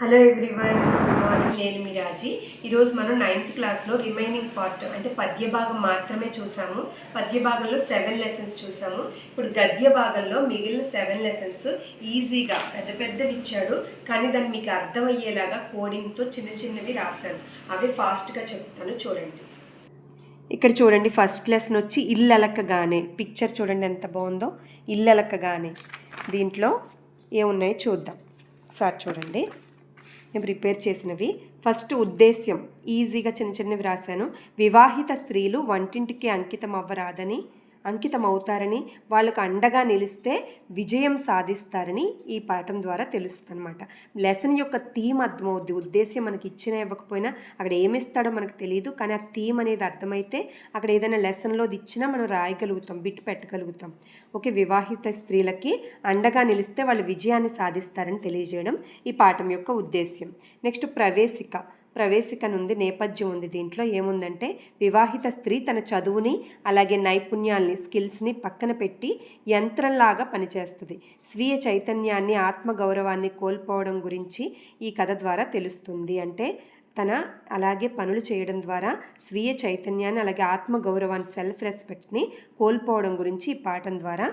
Hello everyone good morning నేను మీ రాజీ. ఈరోజు మనం నైన్త్ క్లాస్లో రిమైనింగ్ పార్ట్ అంటే పద్య భాగం మాత్రమే చూసాము. పద్య భాగంలో సెవెన్ లెసన్స్ చూసాము. ఇప్పుడు గద్య భాగంలో మిగిలిన సెవెన్ లెసన్స్ ఈజీగా పెద్ద పెద్దవి ఇచ్చాడు. కానీ దాన్ని మీకు అర్థమయ్యేలాగా కోడింగ్తో చిన్న చిన్నవి రాశాను. అవి ఫాస్ట్గా చెప్తాను చూడండి. ఇక్కడ చూడండి ఫస్ట్ లెసన్ వచ్చి ఇల్లు అలకగానే పిక్చర్ చూడండి ఎంత బాగుందో. ఇల్లు అలక్కగానే దీంట్లో ఏమున్నాయో చూద్దాం. సార్ చూడండి. నేను ప్రిపేర్ చేసినవి. ఫస్ట్ ఉద్దేశ్యం ఈజీగా చిన్న చిన్నవి రాశాను. వివాహిత స్త్రీలు వంటింటికి అంకితం అవ్వరాదని అంకితం అవుతారని వాళ్ళకు అండగా నిలిస్తే విజయం సాధిస్తారని ఈ పాఠం ద్వారా తెలుస్తుంది అనమాట లెసన్ యొక్క థీమ్ అర్థమవుద్ది. ఉద్దేశ్యం మనకి ఇచ్చిన ఇవ్వకపోయినా అక్కడ ఏమిస్తాడో మనకు తెలియదు కానీ ఆ థీమ్ అనేది అర్థమైతే అక్కడ ఏదైనా లెసన్లో ఇచ్చినా మనం రాయగలుగుతాం బిట్ పెట్టగలుగుతాం. ఓకే వివాహిత స్త్రీలకి అండగా నిలిస్తే వాళ్ళు విజయాన్ని సాధిస్తారని తెలియజేయడం ఈ పాఠం యొక్క ఉద్దేశ్యం. నెక్స్ట్ ప్రవేశిక. ప్రవేశిక నుండి నేపథ్యం ఉంది. దీంట్లో ఏముందంటే వివాహిత స్త్రీ తన చదువుని అలాగే నైపుణ్యాల్ని స్కిల్స్ని పక్కన పెట్టి యంత్రంలాగా పనిచేస్తుంది. స్వీయ చైతన్యాన్ని ఆత్మగౌరవాన్ని కోల్పోవడం గురించి ఈ కథ ద్వారా తెలుస్తుంది. అంటే తన అలాగే పనులు చేయడం ద్వారా స్వీయ చైతన్యాన్ని అలాగే ఆత్మగౌరవాన్ని సెల్ఫ్ రెస్పెక్ట్ని కోల్పోవడం గురించి ఈ పాఠం ద్వారా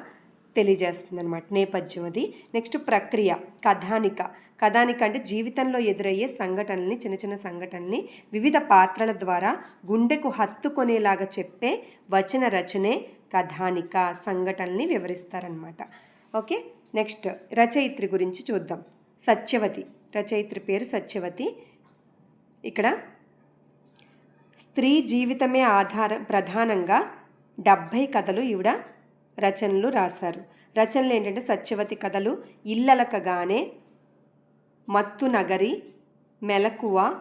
తెలియజేస్తుంది అనమాట నేపథ్యం అది. నెక్స్ట్ ప్రక్రియ కథానిక. కథానిక అంటే జీవితంలో ఎదురయ్యే సంఘటనల్ని చిన్న చిన్న సంఘటనల్ని వివిధ పాత్రల ద్వారా గుండెకు హత్తుకొనేలాగా చెప్పే వచన రచనే కథానిక సంఘటనల్ని వివరిస్తారనమాట ఓకే? నెక్స్ట్ రచయిత్రి గురించి చూద్దాం. సత్యవతి. రచయిత్రి పేరు సత్యవతి. ఇక్కడ స్త్రీ జీవితమే ఆధారం ప్రధానంగా డెబ్భై కథలు ఈవిడ రచనలు రాశారు. రచనలు ఏంటంటే సత్యవతి కథలు ఇల్లలకగానే మత్తు నగరి మెలకువ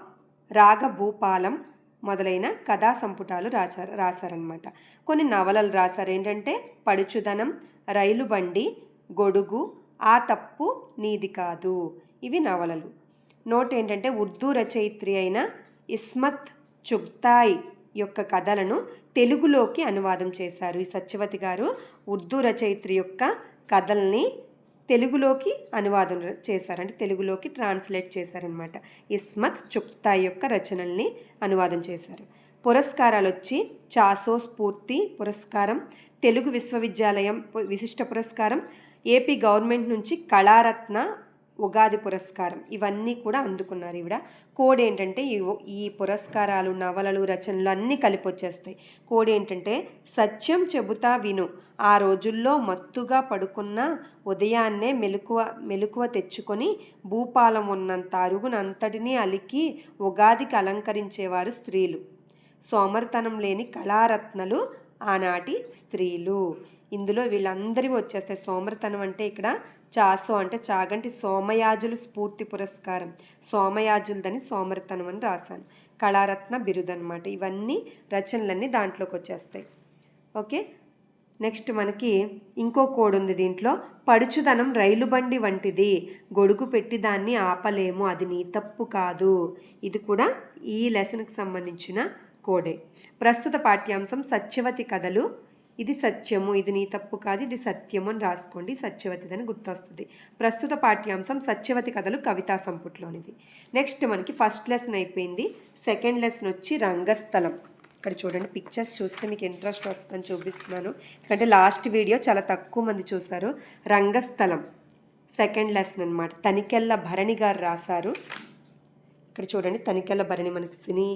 రాగభూపాలం మొదలైన కథా సంపుటాలు రాచారు రాశారనమాట కొన్ని నవలలు రాశారు. ఏంటంటే పడుచుదనం రైలు బండి గొడుగు ఆ తప్పు నీది కాదు. ఇవి నవలలు. నోట్ ఏంటంటే ఉర్దూ రచయిత్రి అయిన ఇస్మత్ చుగ్తాయ్ యొక్క కథలను తెలుగులోకి అనువాదం చేశారు ఈ సత్యవతి గారు. ఉర్దూ రచయిత్రి యొక్క కథల్ని తెలుగులోకి అనువాదం చేశారు. అంటే తెలుగులోకి ట్రాన్స్లేట్ చేశారనమాట ఇస్మత్ చుక్తా యొక్క రచనల్ని అనువాదం చేశారు. పురస్కారాలు వచ్చి చాసో స్ఫూర్తి పురస్కారం తెలుగు విశ్వవిద్యాలయం పు- విశిష్ట పురస్కారం ఏపీ గవర్నమెంట్ నుంచి కళారత్న ఉగాది పురస్కారం. ఇవన్నీ కూడా అందుకున్నారు ఈవిడ. కోడ్ ఏంటంటే ఈ ఈ పురస్కారాలు నవలలు రచనలు అన్నీ కలిపి వచ్చేస్తాయి కోడ్ ఏంటంటే సత్యం చెబుతా విను. ఆ రోజుల్లో మత్తుగా పడుకున్న ఉదయాన్నే మెలకువ మెలకువ తెచ్చుకొని భూపాలం ఉన్నంత అరుగునంతటినీ అలికి ఉగాదికి అలంకరించేవారు స్త్రీలు. సోమర్తనం లేని కళారత్నలు ఆనాటి స్త్రీలు. ఇందులో వీళ్ళందరివి వచ్చేస్తాయి. సోమర్తనం అంటే ఇక్కడ చాసో అంటే చాగంటి సోమయాజులు స్ఫూర్తి పురస్కారం. సోమయాజులదని సోమరతనం అని రాశాను. కళారత్న బిరుదు అనమాట ఇవన్నీ రచనలన్నీ దాంట్లోకి వచ్చేస్తాయి. ఓకే? నెక్స్ట్ మనకి ఇంకో కోడ్ ఉంది దీంట్లో. పడుచుదనం రైలు బండి వంటిది. గొడుగు పెట్టి దాన్ని ఆపలేము. అది నీ తప్పు కాదు. ఇది కూడా ఈ లెసన్కి సంబంధించిన కోడే. ప్రస్తుత పాఠ్యాంశం సత్యవతి కథలు. ఇది సత్యము ఇది నీ తప్పు కాదు ఇది సత్యము అని రాసుకోండి. సత్యవతిదని గుర్తొస్తుంది. ప్రస్తుత పాఠ్యాంశం సత్యవతి కథలు కవితా సంపుట్లోనిది. నెక్స్ట్ మనకి ఫస్ట్ లెసన్ అయిపోయింది. సెకండ్ లెసన్ వచ్చి రంగస్థలం. ఇక్కడ చూడండి పిక్చర్స్ చూస్తే మీకు ఇంట్రెస్ట్ వస్తుందని చూపిస్తున్నాను. ఎందుకంటే లాస్ట్ వీడియో చాలా తక్కువ మంది చూశారు. రంగస్థలం సెకండ్ లెసన్ అనమాట తనికెళ్ళ భరణి గారు రాశారు. ఇక్కడ చూడండి తనికెళ్ళ భరణి మనకి సినీ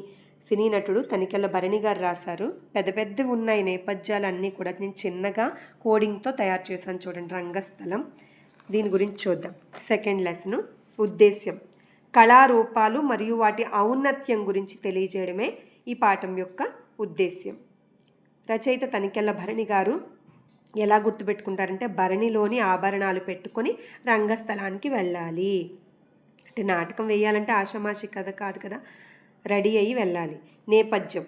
సినీ నటుడు తనికెళ్ళ భరణి గారు రాశారు. పెద్ద పెద్ద ఉన్నాయి నేపథ్యాలు అన్నీ కూడా నేను చిన్నగా కోడింగ్తో తయారు చేశాను చూడండి రంగస్థలం. దీని గురించి చూద్దాం. Second lesson. ఉద్దేశ్యం. కళారూపాలు మరియు వాటి ఔన్నత్యం గురించి తెలియజేయడమే ఈ పాఠం యొక్క ఉద్దేశ్యం. రచయిత తనికెళ్ళ భరణి గారు ఎలా గుర్తుపెట్టుకుంటారంటే భరణిలోని ఆభరణాలు పెట్టుకొని రంగస్థలానికి వెళ్ళాలి. అంటే నాటకం వేయాలంటే ఆషామాషి కథ కాదు కదా. రెడీ అయ్యి వెళ్ళాలి. నేపథ్యం.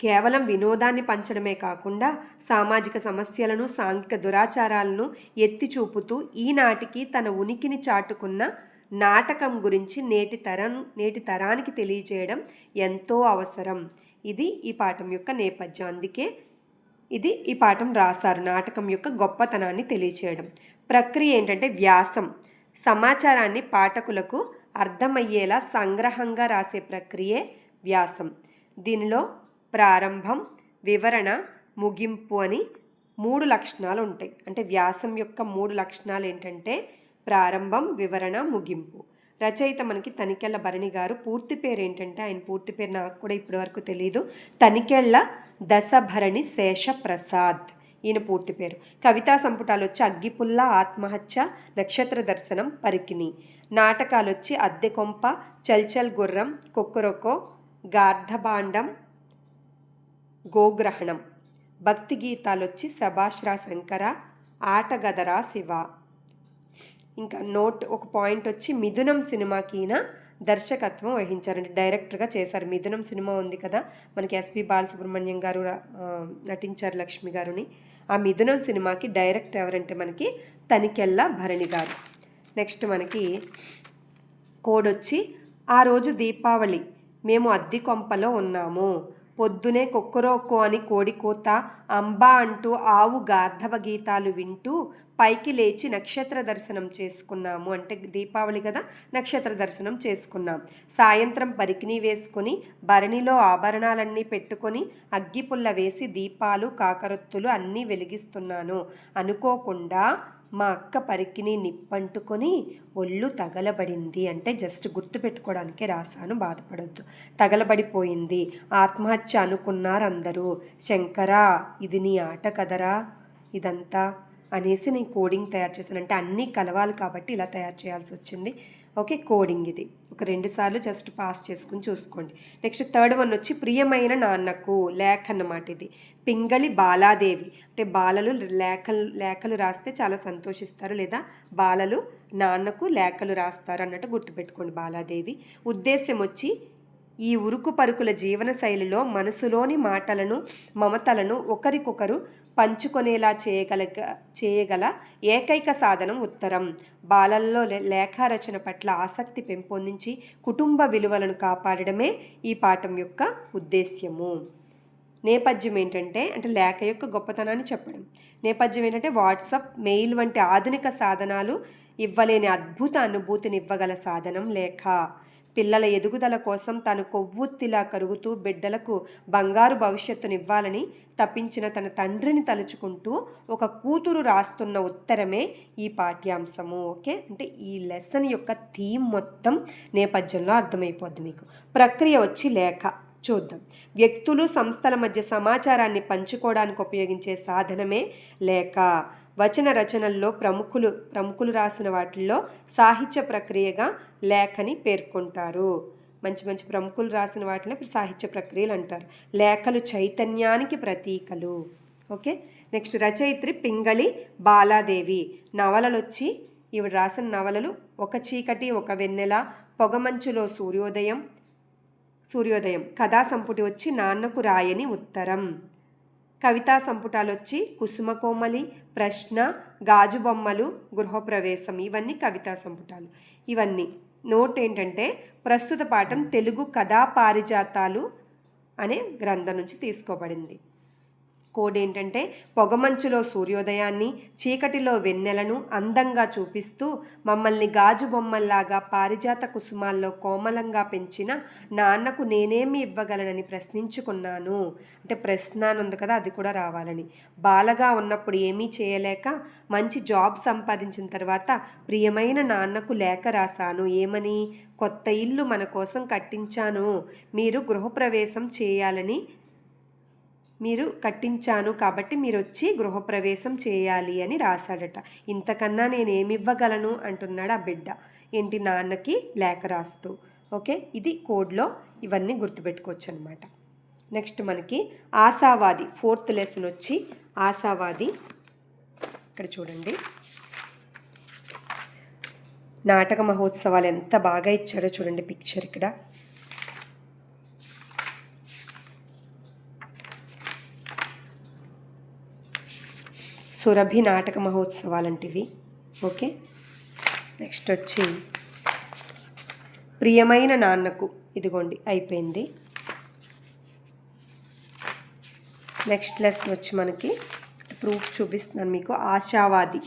కేవలం వినోదాన్ని పంచడమే కాకుండా సామాజిక సమస్యలను సాంఘిక దురాచారాలను ఎత్తి చూపుతూ ఈనాటికి తన ఉనికిని చాటుకున్న నాటకం గురించి నేటి తరం నేటి తరానికి తెలియజేయడం ఎంతో అవసరం. ఇది ఈ పాఠం యొక్క నేపథ్యం. అందుకే ఇది ఈ పాఠం రాశారు. నాటకం యొక్క గొప్పతనాన్ని తెలియచేయడం ప్రక్రియ ఏంటంటే వ్యాసం. సమాచారాన్ని పాఠకులకు అర్థమయ్యేలా సంగ్రహంగా రాసే ప్రక్రియే వ్యాసం. దీనిలో ప్రారంభం వివరణ ముగింపు అని మూడు లక్షణాలు ఉంటాయి. అంటే వ్యాసం యొక్క మూడు లక్షణాలు ఏంటంటే ప్రారంభం వివరణ ముగింపు. రచయిత మనకి తనికెళ్ళ భరణి గారు పూర్తి పేరు ఏంటంటే ఆయన పూర్తి పేరు నాకు కూడా ఇప్పటివరకు తెలియదు తనికెళ్ళ దశభరణి శేష ప్రసాద్ ఈయన పూర్తి పేరు. కవితా సంపుటాలు వచ్చి అగ్గిపుల్ల ఆత్మహత్య నక్షత్ర దర్శనం పరికిణి. నాటకాలు వచ్చి అద్దె కొంప చల్చల్ గుర్రం కొక్కరొకో గార్ధబాండం గోగ్రహణం. భక్తి గీతాలు వచ్చి సభాష్రా శంకర ఆటగదరా శివ. ఇంకా నోట్ ఒక పాయింట్ వచ్చి మిథునం సినిమాకి ఈయన దర్శకత్వం వహించారండి. డైరెక్టర్గా చేశారు. మిథునం సినిమా ఉంది కదా మనకి ఎస్పి బాలసుబ్రహ్మణ్యం గారు నటించారు లక్ష్మి గారుని. ఆ మిథునం సినిమాకి డైరెక్ట్ ఎవరంటే మనకి తనికెళ్ళ భరణి గారు. నెక్స్ట్ మనకి కోడొచ్చి ఆ రోజు దీపావళి మేము అద్దె కొంపలో ఉన్నాము. పొద్దునే కుక్కరోక్కో అని కోడి కూత అంబా అంటూ ఆవు గార్ధవ గీతాలు వింటూ పైకి లేచి నక్షత్ర దర్శనం చేసుకున్నాము. అంటే దీపావళి కదా నక్షత్ర దర్శనం చేసుకున్నాం. సాయంత్రం పరికిని వేసుకొని భరణిలో ఆభరణాలన్నీ పెట్టుకొని అగ్గిపుల్ల వేసి దీపాలు కాకరొత్తులు అన్నీ వెలిగిస్తున్నాను. అనుకోకుండా మా అక్క పరికిని నిప్పంటుకొని ఒళ్ళు తగలబడింది. అంటే జస్ట్ గుర్తు పెట్టుకోవడానికే రాశాను బాధపడొద్దు. తగలబడిపోయింది. ఆత్మహత్య అనుకున్నారు అందరూ శంకరా ఇది నీ ఆట కదరా ఇదంతా. అనేసి నేను కోడింగ్ తయారు చేశాను. అంటే అన్నీ కలవాలి కాబట్టి ఇలా తయారు చేయాల్సి వచ్చింది. ఓకే కోడింగ్ ఇది. ఒక రెండు సార్లు జస్ట్ పాస్ చేసుకుని చూసుకోండి. నెక్స్ట్ థర్డ్ వన్ వచ్చి ప్రియమైన నాన్నకు లేఖ అన్నమాట ఇది. పింగళి బాలాదేవి. అంటే బాలలు లేఖలు లేఖలు రాస్తే చాలా సంతోషిస్తారు లేదా బాలలు నాన్నకు లేఖలు రాస్తారు అన్నట్టు గుర్తుపెట్టుకోండి బాలాదేవి. ఉద్దేశం వచ్చి ఈ ఉరుకు పరుకుల జీవన శైలిలో మనసులోని మాటలను మమతలను ఒకరికొకరు పంచుకొనేలా చేయగల చేయగల ఏకైక సాధనం ఉత్తరం. బాలల్లో లే- లేఖారచన పట్ల ఆసక్తి పెంపొందించి కుటుంబ విలువలను కాపాడడమే ఈ పాఠం యొక్క ఉద్దేశ్యము. నేపథ్యం ఏంటంటే అంటే లేఖ యొక్క గొప్పతనాన్ని చెప్పడం. నేపథ్యం ఏంటంటే వాట్సాప్ మెయిల్ వంటి ఆధునిక సాధనాలు ఇవ్వలేని అద్భుత అనుభూతిని ఇవ్వగల సాధనం లేఖ. పిల్లల ఎదుగుదల కోసం తను కొవ్వొత్తిలా కరుగుతూ బిడ్డలకు బంగారు భవిష్యత్తునివ్వాలని తప్పించిన తన తండ్రిని తలుచుకుంటూ ఒక కూతురు రాస్తున్న ఉత్తరమే ఈ పాఠ్యాంశము. ఓకే? అంటే ఈ లెసన్ యొక్క థీమ్ మొత్తం నేపథ్యంలో అర్థమైపోద్ది మీకు. ప్రక్రియ వచ్చి లేఖ. చూద్దాం. వ్యక్తులు సంస్థల మధ్య సమాచారాన్ని పంచుకోవడానికి ఉపయోగించే సాధనమే లేఖ వచన రచనల్లో ప్రముఖులు ప్రముఖులు రాసిన వాటిల్లో సాహిత్య ప్రక్రియగా లేఖని పేర్కొంటారు. మంచి మంచి ప్రముఖులు రాసిన వాటిని సాహిత్య ప్రక్రియలు అంటారు. లేఖలు చైతన్యానికి ప్రతీకలు. ఓకే? నెక్స్ట్ రచయిత్రి పింగళి బాలాదేవి. నవలలు వచ్చి ఇవి రాసిన నవలలు ఒక చీకటి ఒక వెన్నెల పొగమంచులో సూర్యోదయం సూర్యోదయం. కథా సంపుటి వచ్చి నాన్నకు రాయని ఉత్తరం. కవితా సంపుటాలు వచ్చి కుసుమకోమలి ప్రశ్న గాజు బొమ్మలు గృహప్రవేశం ఇవన్నీ కవితా సంపుటాలు. ఇవన్నీ. నోట్ ఏంటంటే ప్రస్తుత పాఠం తెలుగు కథా పారిజాతాలు అనే గ్రంథం నుంచి తీసుకోబడింది. కోడ్ ఏంటంటే పొగమంచులో సూర్యోదయాన్ని చీకటిలో వెన్నెలను అందంగా చూపిస్తూ మమ్మల్ని గాజు బొమ్మల్లాగా పారిజాత కుసుమాల్లో కోమలంగా పెంచిన నాన్నకు నేనేమి ఇవ్వగలనని ప్రశ్నించుకున్నాను. అంటే ప్రశ్న అని ఉంది కదా అది కూడా రావాలని. బాలగా ఉన్నప్పుడు ఏమీ చేయలేక మంచి జాబ్ సంపాదించిన తర్వాత ప్రియమైన నాన్నకు లేఖ రాశాను. ఏమని? కొత్త ఇల్లు మన కోసం కట్టించాను. మీరు గృహప్రవేశం చేయాలని మీరు కట్టించాను కాబట్టి మీరు వచ్చి గృహప్రవేశం చేయాలి అని రాశాడట. ఇంతకన్నా నేను ఏమి ఇవ్వగలను అంటున్నాడు ఆ బిడ్డ. ఏంటి నాన్నకి లేఖ రాస్తూ. ఓకే? ఇది కోడ్లో ఇవన్నీ గుర్తుపెట్టుకోవచ్చు అనమాట నెక్స్ట్ మనకి ఆశావాది ఫోర్త్ లెసన్ వచ్చి ఆశావాది. ఇక్కడ చూడండి. నాటక మహోత్సవాలు ఎంత బాగా ఇచ్చాడో చూడండి పిక్చర్ ఇక్కడ. సురభి నాటక మహోత్సవాలంటివి. ఓకే? నెక్స్ట్ వచ్చి ప్రియమైన నాన్నకు ఇదిగోండి అయిపోయింది. నెక్స్ట్ లెసన్ వచ్చి మనకి ప్రూఫ్ చూపిస్తున్నాను మీకు. ఆశావాది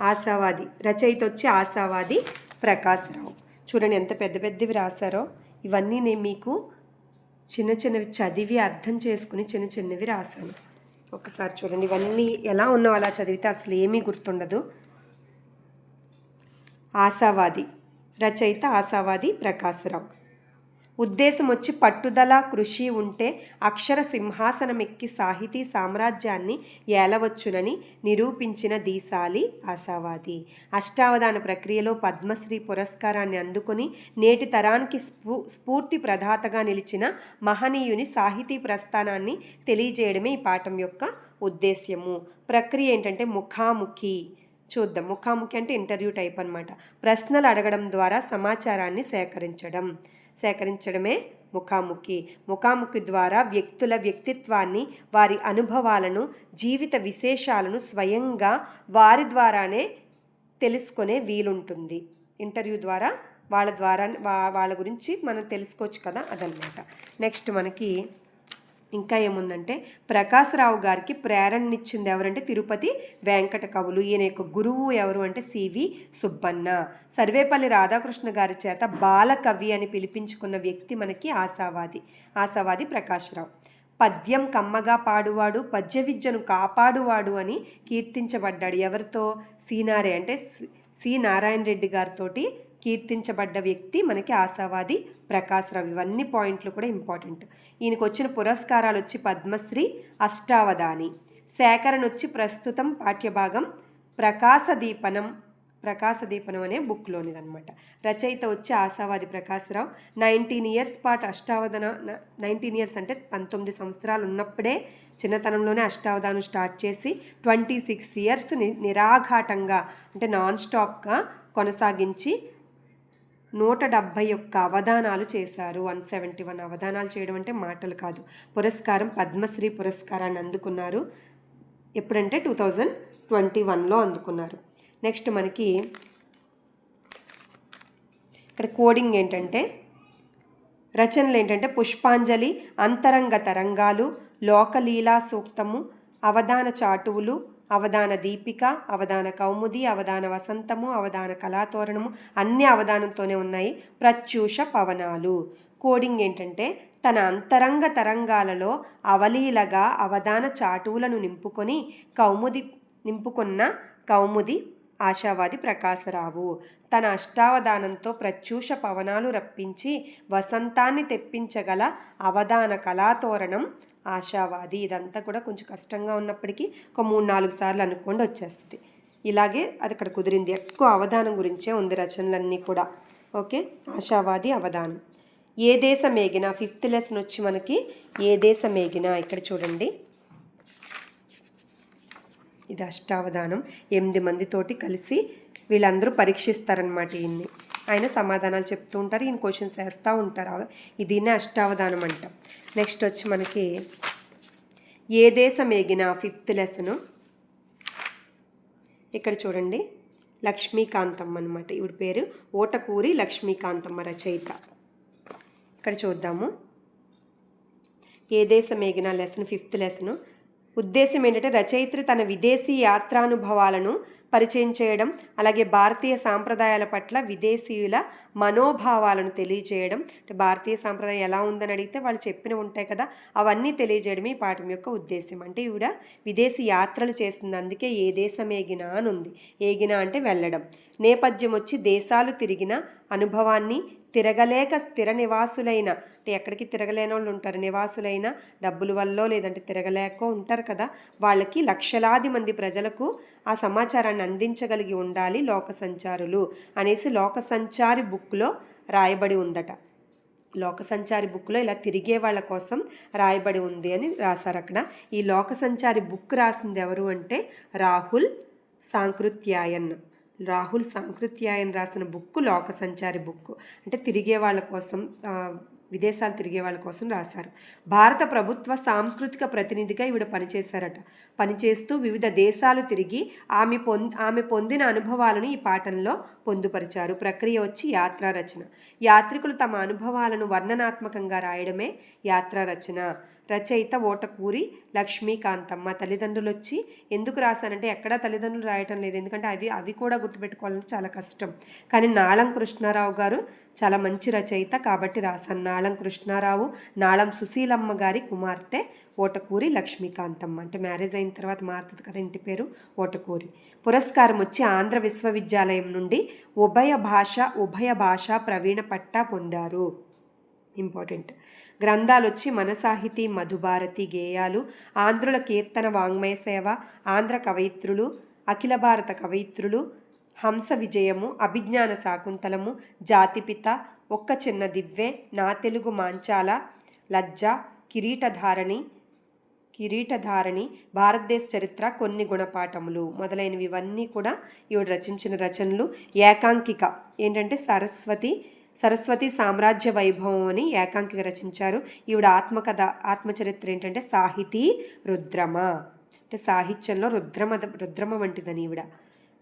ఆశావాది రచయిత వచ్చి ఆశావాది ప్రకాశరావు. చూడండి ఎంత పెద్ద పెద్దవి రాశారో. ఇవన్నీ నేను మీకు చిన్న చిన్నవి చదివి అర్థం చేసుకుని చిన్న చిన్నవి రాశాను. ఒకసారి చూడండి. ఇవన్నీ ఎలా ఉన్నావు అలా చదివితే అసలు ఏమీ గుర్తుండదు. ఆశావాది రచయిత ఆశావాది ప్రకాశరావు. ఉద్దేశం వచ్చి పట్టుదల కృషి ఉంటే అక్షర సింహాసనం ఎక్కి సాహితీ సామ్రాజ్యాన్ని ఏలవచ్చునని నిరూపించిన దీశాలి ఆశావాది. అష్టావధాన ప్రక్రియలో పద్మశ్రీ పురస్కారాన్ని అందుకుని నేటి తరానికి స్ఫూ స్ఫూర్తి ప్రదాతగా నిలిచిన మహనీయుని సాహితీ ప్రస్థానాన్ని తెలియజేయడమే ఈ పాఠం యొక్క ఉద్దేశ్యము. ప్రక్రియ ఏంటంటే ముఖాముఖి. చూద్దాం. ముఖాముఖి అంటే ఇంటర్వ్యూ టైప్ అన్నమాట. ప్రశ్నలు అడగడం ద్వారా సమాచారాన్ని సేకరించడం. సేకరించడమే ముఖాముఖి. ముఖాముఖి ద్వారా వ్యక్తుల వ్యక్తిత్వాన్ని వారి అనుభవాలను జీవిత విశేషాలను స్వయంగా వారి ద్వారానే తెలుసుకునే వీలుంటుంది. ఇంటర్వ్యూ ద్వారా వాళ్ళ ద్వారా వాళ్ళ గురించి మనం తెలుసుకోవచ్చు కదా అదనమాట. నెక్స్ట్ మనకి ఇంకా ఏముందంటే ప్రకాశరావు గారికి ప్రేరణనిచ్చింది ఎవరంటే తిరుపతి వెంకట కవులు ఈయన యొక్క గురువు ఎవరు అంటే సివి సుబ్బన్న. సర్వేపల్లి రాధాకృష్ణ గారి చేత బాలకవి అని పిలిపించుకున్న వ్యక్తి మనకి ఆశావాది ఆశావాది ప్రకాశరావు. పద్యం కమ్మగా పాడువాడు పద్య విద్యను కాపాడువాడు అని కీర్తించబడ్డాడు ఎవరితో? సీనారే అంటే సి- సి నారాయణ రెడ్డి గారితోటి కీర్తించబడ్డ వ్యక్తి మనకి ఆశావాది ప్రకాశరావు ఇవన్నీ పాయింట్లు కూడా ఇంపార్టెంట్. ఈయనకు వచ్చిన పురస్కారాలు వచ్చి పద్మశ్రీ అష్టావధాని. సేకరణ వచ్చి ప్రస్తుతం పాఠ్యభాగం ప్రకాశ దీపనం ప్రకాశ దీపనం అనే బుక్లోనిదనమాట రచయిత వచ్చి ఆశావాది ప్రకాశరావు నైన్టీన్ ఇయర్స్ పాటు అష్టావధాన నైన్టీన్ ఇయర్స్ అంటే పంతొమ్మిది సంవత్సరాలు ఉన్నప్పుడే చిన్నతనంలోనే అష్టావధానం స్టార్ట్ చేసి ట్వంటీ సిక్స్ ఇయర్స్ నిరాఘాటంగా అంటే నాన్ స్టాప్గా కొనసాగించి నూట డెబ్భై ఒక్క అవధానాలు చేశారు. వన్ సెవెంటీ వన్ అవధానాలు చేయడం అంటే మాటలు కాదు. పురస్కారం పద్మశ్రీ పురస్కారాన్ని అందుకున్నారు. ఎప్పుడంటే టూ థౌజండ్ ట్వంటీ వన్లో అందుకున్నారు. నెక్స్ట్ మనకి ఇక్కడ కోడింగ్ ఏంటంటే రచనలు ఏంటంటే పుష్పాంజలి అంతరంగ తరంగాలు లోకలీలా సూక్తము అవధాన చాటువులు అవధాన దీపిక అవధాన కౌముది అవధాన వసంతము అవధాన కళాతోరణము అన్ని అవధానంతోనే ఉన్నాయి. ప్రత్యూష పవనాలు. కోడింగ్ ఏంటంటే తన అంతరంగ తరంగాలలో అవలీలగా అవధాన చాటువులను నింపుకొని కౌముది నింపుకున్న కౌముది ఆశావాది ప్రకాశరావు. తన అష్టావధానంతో ప్రత్యూష పవనాలు రప్పించి వసంతాన్ని తెప్పించగల అవధాన కళాతోరణం ఆశావాది. ఇదంతా కూడా కొంచెం కష్టంగా ఉన్నప్పటికీ ఒక మూడు నాలుగు సార్లు అనుకోండి వచ్చేస్తుంది. ఇలాగే అది అక్కడ కుదిరింది. ఎక్కువ అవధానం గురించే ఉంది రచనలన్నీ కూడా. ఓకే? ఆశావాది అవధానం. ఏ దేశమేగిన ఫిఫ్త్ లెసన్ వచ్చి మనకి ఏ దేశమేగినా ఇక్కడ చూడండి. ఇది అష్టావధానం. ఎనిమిది మందితోటి కలిసి వీళ్ళందరూ పరీక్షిస్తారనమాట ఈయన్ని. ఆయన సమాధానాలు చెప్తూ ఉంటారు ఈయన క్వశ్చన్స్ వేస్తూ ఉంటారు. ఇదినే దీన్నే అష్టావధానం అంటాం. నెక్స్ట్ వచ్చి మనకి ఏ దేశం ఏగిన ఫిఫ్త్ లెసను? ఇక్కడ చూడండి. లక్ష్మీకాంతమ్మ అనమాట ఇవిడ పేరు. ఓటకూరి లక్ష్మీకాంతమ్మ రచయిత. ఇక్కడ చూద్దాము. ఏ దేశం ఎగిన లెసన్ ఫిఫ్త్ లెసను? ఉద్దేశం ఏంటంటే రచయిత్రి తన విదేశీ యాత్రానుభవాలను పరిచయం చేయడం అలాగే భారతీయ సాంప్రదాయాల పట్ల విదేశీయుల మనోభావాలను తెలియజేయడం. అంటే భారతీయ సాంప్రదాయం ఎలా ఉందని అడిగితే వాళ్ళు చెప్పినవి ఉంటాయి కదా అవన్నీ తెలియజేయడమే ఈ పాఠం యొక్క ఉద్దేశం అంటే ఈవిడ విదేశీ యాత్రలు చేస్తుంది అందుకే ఏ దేశం ఏగినా అని ఉంది. ఏగినా అంటే వెళ్ళడం. నేపథ్యం వచ్చి దేశాలు తిరిగిన అనుభవాన్ని తిరగలేక స్థిర నివాసులైన అంటే ఎక్కడికి తిరగలేని వాళ్ళు ఉంటారు. నివాసులైన డబ్బుల వల్ల లేదంటే తిరగలేక ఉంటారు కదా. వాళ్ళకి లక్షలాది మంది ప్రజలకు ఆ సమాచారాన్ని అందించగలిగి ఉండాలి లోక సంచారులు అనేసి లోక సంచారి బుక్లో రాయబడి ఉందట. లోక సంచారి బుక్లో ఇలా తిరిగే వాళ్ళ కోసం రాయబడి ఉంది అని రాశారు అక్కడ. ఈ లోక సంచారి బుక్ రాసింది ఎవరు అంటే రాహుల్ సాంకృత్యాయన్. రాహుల్ సాంకృత్యాయన్ రాసిన బుక్ లోక సంచారి బుక్ అంటే తిరిగే వాళ్ళ కోసం విదేశాలు తిరిగే వాళ్ళ కోసం రాశారు. భారత ప్రభుత్వ సాంస్కృతిక ప్రతినిధిగా ఈవిడ పనిచేశారట. పనిచేస్తూ వివిధ దేశాలు తిరిగి ఆమె పొం ఆమె పొందిన అనుభవాలను ఈ పాఠంలో పొందుపరిచారు. ప్రక్రియ వచ్చి యాత్రా రచన యాత్రికులు తమ అనుభవాలను వర్ణనాత్మకంగా రాయడమే యాత్రా రచన రచయిత ఓటకూరి లక్ష్మీకాంతమ్మ తల్లిదండ్రులు వచ్చి ఎందుకు రాశానంటే ఎక్కడా తల్లిదండ్రులు రాయటం లేదు. ఎందుకంటే అవి అవి కూడా గుర్తుపెట్టుకోవాలంటే చాలా కష్టం. కానీ నాళం కృష్ణారావు గారు చాలా మంచి రచయిత కాబట్టి రాశాను. నాళం కృష్ణారావు నాళం సుశీలమ్మ గారి కుమార్తె ఓటకూరి లక్ష్మీకాంతమ్మ. అంటే మ్యారేజ్ అయిన తర్వాత మారుతుంది కదా ఇంటి పేరు ఓటకూరి. పురస్కారం వచ్చి ఆంధ్ర విశ్వవిద్యాలయం నుండి ఉభయ భాష ఉభయ భాష ప్రవీణ పట్టా పొందారు. ఇంపార్టెంట్. గ్రంథాలు వచ్చి మధుభారతి గేయాలు ఆంధ్రుల కీర్తన వాంగ్మయ సేవ ఆంధ్ర కవయిత్రులు అఖిల భారత కవయిత్రులు హంస విజయము అభిజ్ఞాన శాకుంతలము జాతిపిత ఒక్క చిన్న దివ్వె నా తెలుగు మాంచాల లజ్జ కిరీటధారణి కిరీటధారణి భారతదేశ చరిత్ర కొన్ని గుణపాఠములు మొదలైనవి ఇవన్నీ కూడా ఈవిడ రచించిన రచనలు. ఏకాంకిక ఏంటంటే సరస్వతి సరస్వతి సామ్రాజ్య వైభవం అని ఏకాంకిక రచించారు. ఈవిడ ఆత్మకథ ఆత్మచరిత్ర ఏంటంటే సాహితీ రుద్రమ. అంటే సాహిత్యంలో రుద్రమ రుద్రమ వంటిదని ఈవిడ.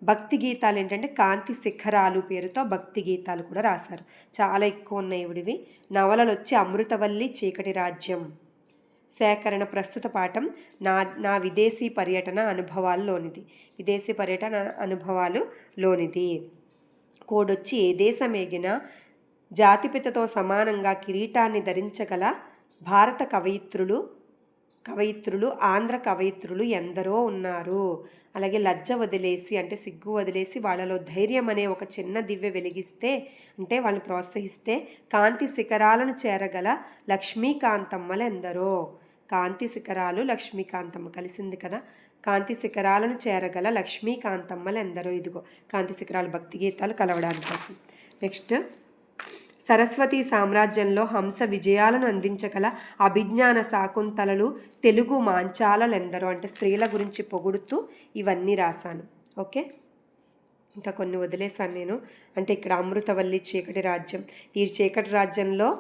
భక్తి గీతాలు ఏంటంటే కాంతి శిఖరాలు పేరుతో భక్తి గీతాలు కూడా రాశారు. చాలా ఎక్కువ ఉన్నాయి ఈవిడివి. నవలలు వచ్చి అమృతవల్లి చీకటి రాజ్యం సేకరణ ప్రస్తుత పాఠం నా నా విదేశీ పర్యటన అనుభవాల్లోనిది విదేశీ పర్యటన అనుభవాలు లోనిది. కోడొచ్చి ఏ దేశమేగినా జాతిపితతో సమానంగా కిరీటాన్ని ధరించగల భారత కవయిత్రులు కవయిత్రులు ఆంధ్ర కవయిత్రులు ఎందరో ఉన్నారు. అలాగే లజ్జ వదిలేసి అంటే సిగ్గు వదిలేసి వాళ్ళలో ధైర్యం అనే ఒక చిన్న దివ్య వెలిగిస్తే అంటే వాళ్ళని ప్రోత్సహిస్తే కాంతి శిఖరాలను చేరగల లక్ష్మీకాంతమ్మలు ఎందరో. కాంతి శిఖరాలు లక్ష్మీకాంతమ్మ కలిసింది కదా. కాంతి శిఖరాలను చేరగల లక్ష్మీకాంతమ్మలు ఎందరో ఇదిగో. కాంతి శిఖరాలు భక్తి గీతాలు కలవడానికి కోసం. నెక్స్ట్. సరస్వతి సామ్రాజ్యంలో హంస విజయాలను అందించగల అభిజ్ఞాన శాకుంతలలు తెలుగు మాంచాలలెందరో అంటే స్త్రీల గురించి పొగుడుతూ ఇవన్నీ రాశాను. ఓకే? ఇంకా కొన్ని వదిలేశాను నేను. అంటే ఇక్కడ అమృతవల్లి చీకటి రాజ్యం. ఈ చీకటి రాజ్యంలో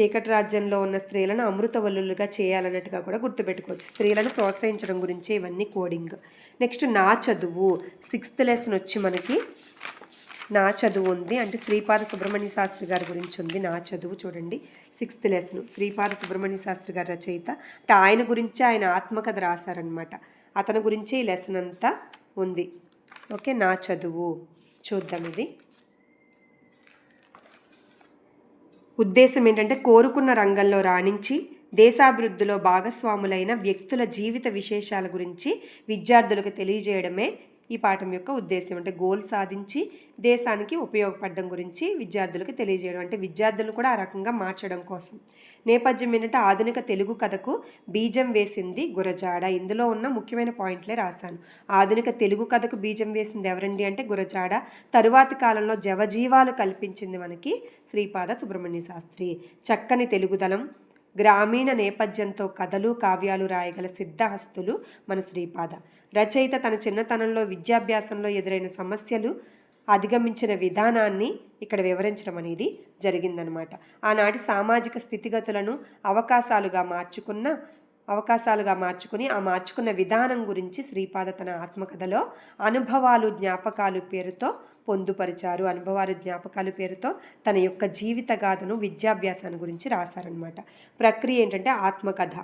చీకటి రాజ్యంలో ఉన్న స్త్రీలను అమృతవల్లులుగా చేయాలన్నట్టుగా కూడా గుర్తుపెట్టుకోవచ్చు. స్త్రీలను ప్రోత్సహించడం గురించి ఇవన్నీ కోడింగ్. నెక్స్ట్ నా చదువు. సిక్స్త్ లెసన్ వచ్చి మనకి నా చదువు ఉంది అంటే శ్రీపాద సుబ్రహ్మణ్య శాస్త్రి గారి గురించి ఉంది. నా చదువు చూడండి. సిక్స్త్ లెసన్ శ్రీపాద సుబ్రహ్మణ్య శాస్త్రి గారి రచయిత. అంటే ఆయన గురించి ఆయన ఆత్మకథ రాశారనమాట అతని గురించే ఈ లెసన్ అంతా ఉంది. ఓకే నా చదువు. చూద్దాం ఇది. ఉద్దేశం ఏంటంటే కోరుకున్న రంగంలో రాణించి దేశాభివృద్ధిలో భాగస్వాములైన వ్యక్తుల జీవిత విశేషాల గురించి విద్యార్థులకు తెలియజేయడమే ఈ పాఠం యొక్క ఉద్దేశం అంటే గోల్ సాధించి దేశానికి ఉపయోగపడడం గురించి విద్యార్థులకు తెలియజేయడం అంటే విద్యార్థులను కూడా ఆ రకంగా మార్చడం కోసం. నేపథ్యం ఏంటంటే ఆధునిక తెలుగు కథకు బీజం వేసింది గురజాడ. ఇందులో ఉన్న ముఖ్యమైన పాయింట్లే రాశాను. ఆధునిక తెలుగు కథకు బీజం వేసింది ఎవరండి అంటే గురజాడ. తరువాతి కాలంలో జవజీవాలు కల్పించింది మనకి శ్రీపాద సుబ్రహ్మణ్య శాస్త్రి. చక్కని తెలుగుదలం గ్రామీణ నేపథ్యంతో కథలు కావ్యాలు రాయగల సిద్ధహస్తులు మన శ్రీపాద. రచయిత తన చిన్నతనంలో విద్యాభ్యాసంలో ఎదురైన సమస్యలు అధిగమించిన విధానాన్ని ఇక్కడ వివరించడం అనేది జరిగిందనమాట. ఆనాటి సామాజిక స్థితిగతులను అవకాశాలుగా మార్చుకున్న అవకాశాలుగా మార్చుకుని ఆ మార్చుకున్న విధానం గురించి శ్రీపాద తన ఆత్మకథలో అనుభవాలు జ్ఞాపకాలు పేరుతో పొందుపరిచారు అనుభవాలు జ్ఞాపకాలు పేరుతో తన యొక్క జీవిత గాథను విద్యాభ్యాసాన్ని గురించి రాశారనమాట ప్రక్రియ ఏంటంటే ఆత్మకథ.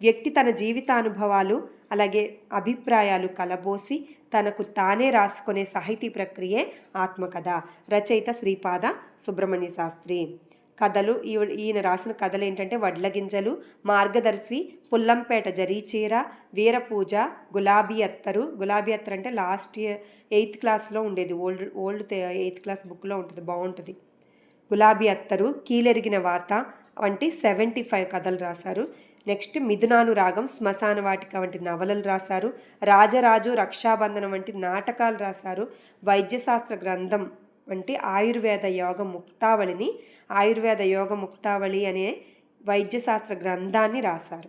వ్యక్తి తన జీవితానుభవాలు అలాగే అభిప్రాయాలు కలబోసి తనకు తానే రాసుకునే సాహితీ ప్రక్రియే ఆత్మకథ. రచయిత శ్రీపాద సుబ్రహ్మణ్య శాస్త్రి. కథలు ఈయన రాసిన కథలు ఏంటంటే వడ్ల గింజలు మార్గదర్శి పుల్లంపేట జరీచీర వీరపూజ గులాబీ అత్తరు. గులాబీ అత్తరు అంటే లాస్ట్ ఇయర్ ఎయిత్ క్లాస్లో ఉండేది. ఓల్డ్ ఓల్డ్ ఎయిత్ క్లాస్ బుక్లో ఉంటుంది. బాగుంటుంది. గులాబీ అత్తరు కీలెరిగిన వాత వంటి సెవెంటీ ఫైవ్ కథలు రాశారు. నెక్స్ట్ మిథునాను రాగం శ్మశాన వాటిక వంటి నవలలు రాశారు. రాజరాజు రక్షాబంధనం వంటి నాటకాలు రాశారు. వైద్యశాస్త్ర గ్రంథం వంటి ఆయుర్వేద యోగ ముక్తావళిని ఆయుర్వేద యోగ ముక్తావళి అనే వైద్యశాస్త్ర గ్రంథాన్ని రాశారు.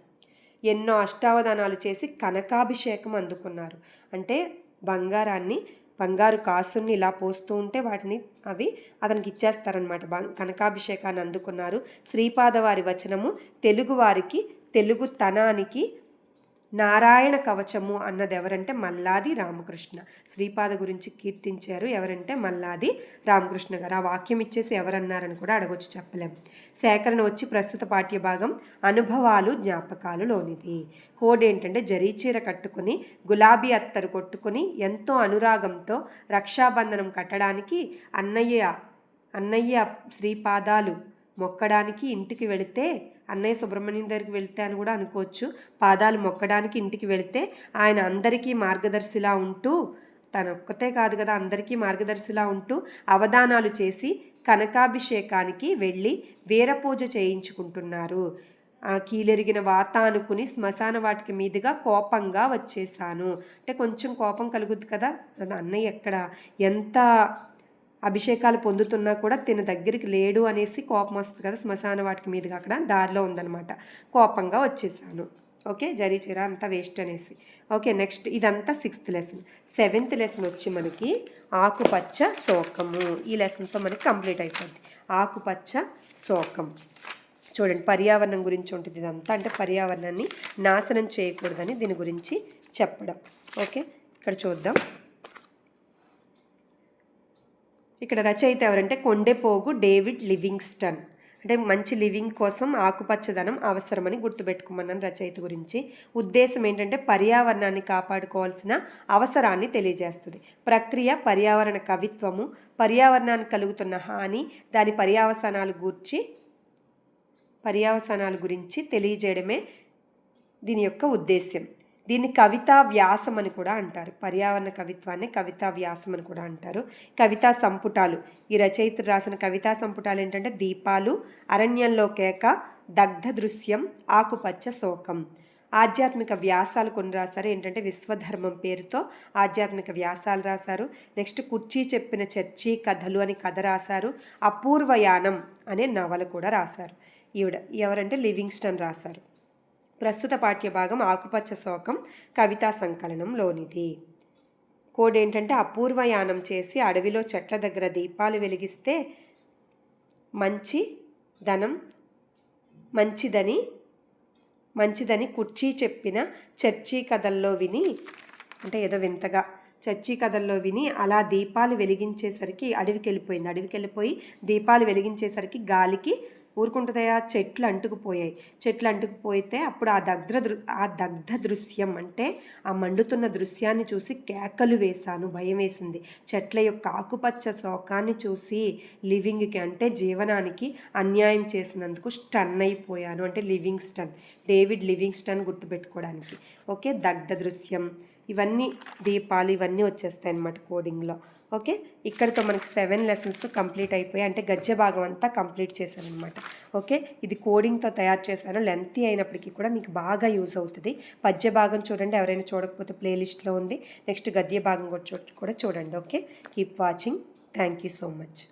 ఎన్నో అష్టావధానాలు చేసి కనకాభిషేకం అందుకున్నారు. అంటే బంగారాన్ని బంగారు కాసుల్ని ఇలా పోస్తూ ఉంటే వాటిని అవి అతనికి ఇచ్చేస్తారనమాట కనకాభిషేకాన్ని అందుకున్నారు. శ్రీపాదవారి వచనము తెలుగువారికి తెలుగుతనానికి నారాయణ కవచము అన్నది ఎవరంటే మల్లాది రామకృష్ణ. శ్రీపాద గురించి కీర్తించారు ఎవరంటే మల్లాది రామకృష్ణ గారు. ఆ వాక్యం ఇచ్చేసి ఎవరన్నారని కూడా అడగొచ్చు చెప్పలేం. సేకరణ వచ్చి ప్రస్తుత పాఠ్యభాగం అనుభవాలు జ్ఞాపకాలు లోనిది. కోడ్ ఏంటంటే జరీచీర కట్టుకొని గులాబీ అత్తరు కొట్టుకుని ఎంతో అనురాగంతో రక్షాబంధనం కట్టడానికి అన్నయ్య అన్నయ్య శ్రీపాదాలు మొక్కడానికి ఇంటికి వెళితే అన్నయ్య సుబ్రహ్మణ్యం దగ్గరికి వెళ్తే అని కూడా అనుకోవచ్చు. పాదాలు మొక్కడానికి ఇంటికి వెళితే ఆయన అందరికీ మార్గదర్శిలా ఉంటూ తన ఒక్కతే కాదు కదా అందరికీ మార్గదర్శిలా ఉంటూ అవధానాలు చేసి కనకాభిషేకానికి వెళ్ళి వీరపూజ చేయించుకుంటున్నారు. ఆ కీలెరిగిన వాత అనుకుని శ్మశాన వాటికి మీదుగా కోపంగా వచ్చేసాను అంటే కొంచెం కోపం కలుగుద్ది కదా అది అన్నయ్య ఎక్కడ ఎంత అభిషేకాలు పొందుతున్నా కూడా తిన దగ్గరికి లేడు అనేసి కోపం వస్తుంది కదా శ్మశాన వాటికి మీదుగా అక్కడ దారిలో ఉందన్నమాట. కోపంగా వచ్చేసాను. ఓకే? జరీ చీర అంతా వేస్ట్ అనేసి. ఓకే నెక్స్ట్ ఇదంతా సిక్స్త్ లెసన్. సెవెంత్ లెసన్ వచ్చి మనకి ఆకుపచ్చ శోకము. ఈ లెసన్తో మనకి కంప్లీట్ అయిపోద్ది. ఆకుపచ్చ శోకం. చూడండి పర్యావరణం గురించి ఉంటుంది ఇదంతా. అంటే పర్యావరణాన్ని నాశనం చేయకూడదని దీని గురించి చెప్పడం. ఓకే? ఇక్కడ చూద్దాం. ఇక్కడ రచయిత ఎవరంటే కొండెపోగు డేవిడ్ లివింగ్స్టన్. అంటే మంచి లివింగ్ కోసం ఆకుపచ్చదనం అవసరమని గుర్తుపెట్టుకోమన్నాను రచయిత గురించి. ఉద్దేశం ఏంటంటే పర్యావరణాన్ని కాపాడుకోవాల్సిన అవసరాన్ని తెలియజేస్తుంది. ప్రక్రియ పర్యావరణ కవిత్వము పర్యావరణానికి కలుగుతున్న హాని దాని పర్యావసానాలు గూర్చి పర్యావసానాల గురించి తెలియజేయడమే దీని యొక్క ఉద్దేశ్యం. దీన్ని కవితా వ్యాసం అని కూడా అంటారు. పర్యావరణ కవిత్వాన్ని కవితా వ్యాసం అని కూడా అంటారు. కవితా సంపుటాలు. ఈ రచయిత రాసిన కవితా సంపుటాలు ఏంటంటే దీపాలు అరణ్యంలో కేక దగ్ధ దృశ్యం ఆకుపచ్చ శోకం. ఆధ్యాత్మిక వ్యాసాలు కొన్ని రాశారు. ఏంటంటే విశ్వధర్మం పేరుతో ఆధ్యాత్మిక వ్యాసాలు రాశారు. నెక్స్ట్ కుర్చీ చెప్పిన చర్చి కథలు అని కథ రాశారు. అపూర్వయానం అనే నవల కూడా రాశారు. ఈవిడ ఎవరంటే లివింగ్స్టన్ రాశారు. ప్రస్తుత పాఠ్యభాగం ఆకుపచ్చ శోకం కవితా సంకలనంలోనిది కోడ్ ఏంటంటే అపూర్వయానం చేసి అడవిలో చెట్ల దగ్గర దీపాలు వెలిగిస్తే మంచి ధనం మంచిదని మంచిదని కుర్చీ చెప్పిన చర్చీ కథల్లో విని అంటే ఏదో వింతగా చచ్చి కథల్లో విని అలా దీపాలు వెలిగించేసరికి అడవికి వెళ్ళిపోయింది అడవికి వెళ్ళిపోయి దీపాలు వెలిగించేసరికి గాలికి ఊరుకుంటుందయా చెట్లు అంటుకుపోయాయి. చెట్లు అంటుకుపోయితే అప్పుడు ఆ దగ్ధ దృ ఆ దగ్ధ దృశ్యం అంటే ఆ మండుతున్న దృశ్యాన్ని చూసి కేకలు వేశాను భయం వేసింది. చెట్ల యొక్క ఆకుపచ్చ శోకాన్ని చూసి లివింగ్కి అంటే జీవనానికి అన్యాయం చేసినందుకు స్టన్ అయిపోయాను. అంటే Livingstone David Livingstone గుర్తుపెట్టుకోవడానికి. ఓకే దగ్ధ దృశ్యం. ఇవన్నీ దీపాలు ఇవన్నీ వచ్చేస్తాయి అన్నమాట కోడింగ్లో ఓకే ఇక్కడితో మనకి సెవెన్ లెసన్స్ కంప్లీట్ అయిపోయి అంటే గజ్జె భాగం అంతా కంప్లీట్ చేశాను అనమాట ఓకే ఇది కోడింగ్తో తయారు చేశాను లెంతీ అయినప్పటికీ కూడా మీకు బాగా యూజ్ అవుతుంది. పద్య భాగం చూడండి ఎవరైనా చూడకపోతే ప్లేలిస్ట్లో ఉంది. నెక్స్ట్ గద్య భాగం కూడా కూడా చూడండి. Okay keep watching thank you so much